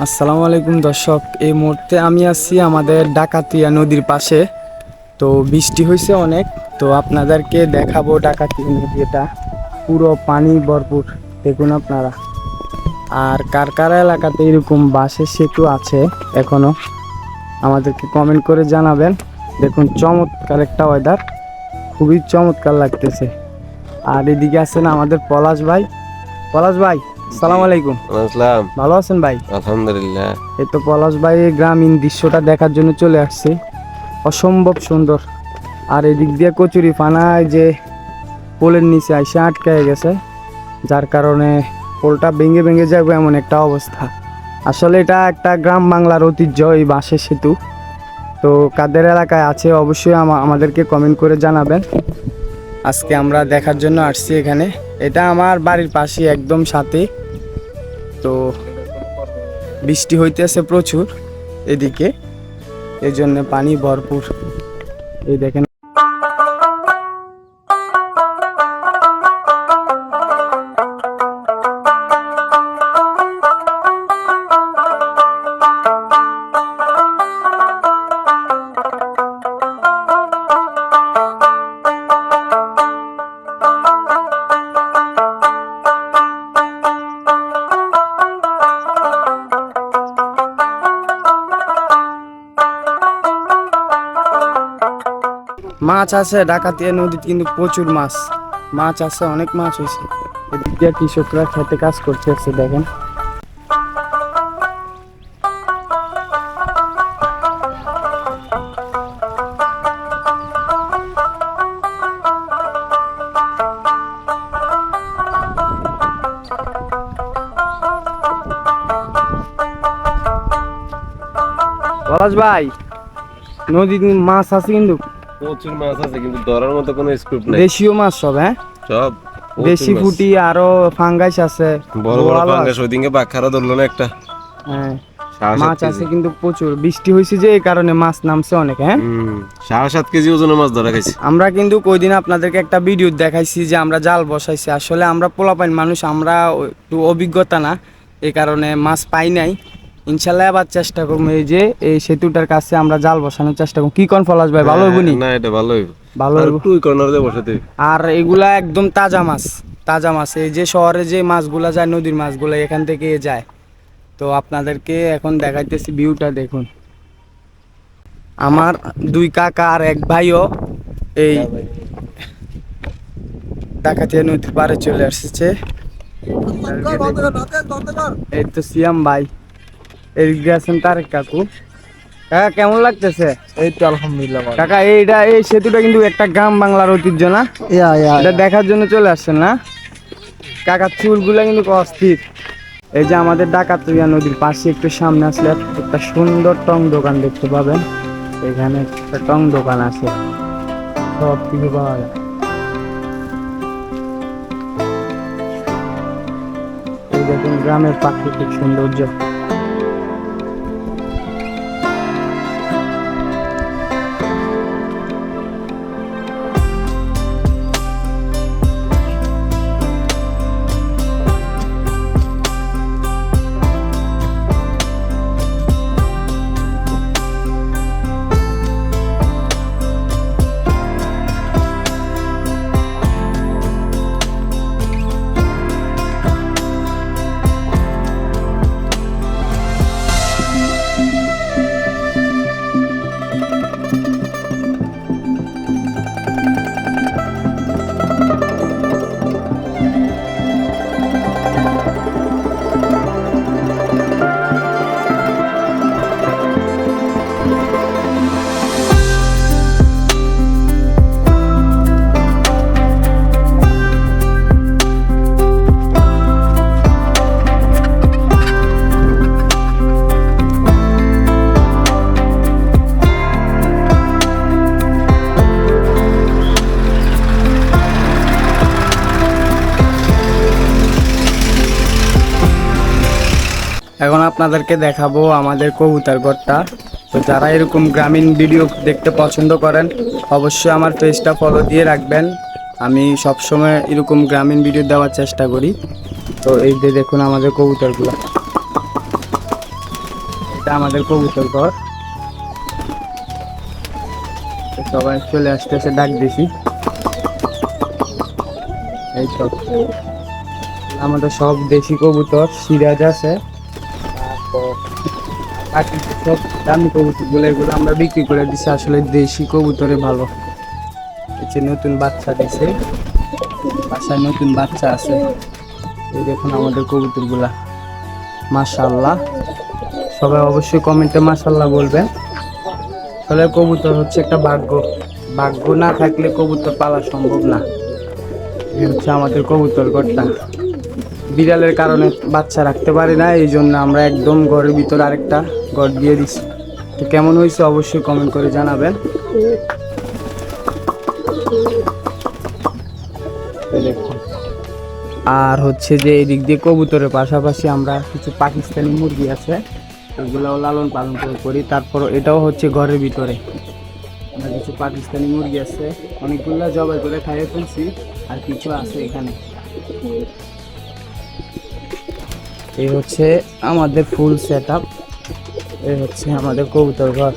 আসসালামু আলাইকুম দর্শক, এই মুহূর্তে আমি আছি আমাদের ডাকাতিয়া নদীর পাশে। তো বৃষ্টি হয়েছে অনেক, তো আপনাদেরকে দেখাবো ডাকাতিয়া নদী এটা। পুরো পানি ভরপুর, দেখুন আপনারা। আর কার কার এলাকাতে এরকম বাঁশের সেতু আছে এখনও, আমাদেরকে কমেন্ট করে জানাবেন। দেখুন, চমৎকার একটা ওয়েদার খুবই চমৎকার লাগতেছে। আর এদিকে আছেন আমাদের পলাশ ভাই। পলাশ ভাই সালাম আলাইকুম। আসসালাম ভালো আছেন ভাই? আলহামদুলিল্লাহ। এই তো পলাশ ভাই গ্রামীণ দৃশ্যটা দেখার জন্য চলে আসছে। অসম্ভব সুন্দর। আর এদিক দিয়ে কচুরি ফানায় যে পোলের নিচে আইসে আটকায় গেছে যার কারণে পোলটা ভেঙে ভেঙে যাবে এমন একটা অবস্থা। আসলে এটা একটা গ্রাম বাংলার ঐতিহ্য এই বাঁশের সেতু। তো কাদের এলাকায় আছে অবশ্যই আমাদেরকে কমেন্ট করে জানাবেন। আজকে আমরা দেখার জন্য আসছি এখানে। এটা আমার বাড়ির পাশে একদম সাথে। তো বৃষ্টি হইতেছে প্রচুর এদিকে। এই জন্য পানি ভরপুর। এই দেখেন মাছ আছে ডাকাতিয়া নদীতে কিন্তু প্রচুর মাছ। মাছ আছে, অনেক মাছ হয়েছে। এদিক দিয়ে কৃষকরা খেতে কাজ করতে আসছে দেখেন। পলাশ ভাই, নদীতে মাছ আছে কিন্তু প্রচুর মাছ আছে কিন্তু ধরার মতো কোনো স্কোপ নাই। দেশীয় মাছ সব হ্যাঁ? সব দেশি ফুটি আরও ফাঙ্গাইস আছে বড় বড়। ওইদিকে বাখারা ধরলো না একটা। হ্যাঁ মাছ আছে কিন্তু প্রচুর। বৃষ্টি হয়েছে যে এই কারণে মাছ নামছে অনেক হ্যাঁ? সাড়ে সাত কেজি ওজনের মাছ ধরা খাইছি। আমরা কিন্তু কইদিন আপনাদেরকে একটা ভিডিও দেখাইছি যে আমরা জাল বসাইছি। আসলে আমরা পোলাপাইন মানুষ আমরা একটু অভিজ্ঞতা না এই কারণে মাছ পাই নাই। ইনশাল্লাহ আবার চেষ্টা করব এই যে এই সেতুটার কাছে আমরা জাল বসানোর চেষ্টা করব। কি কন ফলাস ভাই ভালো হইব না? এটা ভালো হইব। ভালো একটু কর্নার দিয়ে বসাতে। আর এগুলা একদম তাজা মাছ তাজা মাছ। এই যে শহরে যে মাছগুলা যায় নদীর মাছগুলা এখান থেকে যায়। তো আপনাদেরকে এখন দেখাইতেছি ভিউটা দেখুন। আমার দুই কাকা আর এক ভাইও এই ডাকাতিয়া নদীর পাড়ে চলে আসছে এই তো সিয়াম ভাই। এদিকে আছেন তারেক কাকু। কাকা কেমন লাগতেছে? এই তো আলহামদুলিল্লাহ ভালো। কাকা এইটা এই সেতুটা কিন্তু একটা গ্রাম বাংলার ঐতিহ্য না? ইয়া ইয়া এটা দেখার জন্য চলে আসছেন না? কাকার চুলগুলো কিন্তু অস্থির। এই যে আমাদের ডাকাতিয়া নদীর পাশে একটু সামনে আসলে একটা সুন্দর টং দোকান দেখতে পাবেন। এখানে একটা টং দোকান আছে। সব কিছু পাওয়া যায়। এই দেখুন গ্রামের প্রাকৃতিক সৌন্দর্য। এখন আপনাদেরকে দেখাবো আমাদের কবুতর ঘরটা। তো যারা এরকম গ্রামীণ ভিডিও দেখতে পছন্দ করেন, অবশ্যই আমার পেজটা ফলো দিয়ে রাখবেন। আমি সবসময় এরকম গ্রামীণ ভিডিও দেওয়ার চেষ্টা করি। তো এই যে দেখুন আমাদের কবুতরগুলো। এটা আমাদের কবুতর ঘর। সবাই চলে আসতে আসতেছে, ডাক দিছি। এই তো। আমাদের সব দেশি কবুতর, সিরাজ আছে। বাকি সব দামি কবুতরগুলো এগুলো আমরা বিক্রি করে দিছি আসলে দেশি কবুতরে ভালো যে নতুন বাচ্চা দিছে বাসায় নতুন বাচ্চা আছে। এই দেখুন আমাদের কবুতরগুলা। মাশাল্লাহ সবাই অবশ্যই কমেন্টে মাশাল্লাহ বলবেন। আসলে কবুতর হচ্ছে একটা ভাগ্য ভাগ্য না থাকলে কবুতর পালা সম্ভব না। এই হচ্ছে আমাদের কবুতর ঘরটা। বিড়ালের কারণে বাচ্চা রাখতে পারি না, এই জন্য আমরা একদম ঘরের ভিতর আরেকটা ঘর দিয়ে দিচ্ছি তো কেমন হয়েছে অবশ্যই কমেন্ট করে জানাবেন। আর হচ্ছে যে এই দিক দিয়ে কবুতরের পাশাপাশি আমরা কিছু পাকিস্তানি মুরগি আছে, এগুলোও লালন পালন করে করি। তারপর এটাও হচ্ছে ঘরের ভিতরে। আমরা কিছু পাকিস্তানি মুরগি আছে, অনেকগুলো জবাই করে খাইয়ে ফেলছি, আর কিছু আছে এখানে। এই হচ্ছে আমাদের ফুল সেট আপ এই হচ্ছে আমাদের কবুতর ঘর।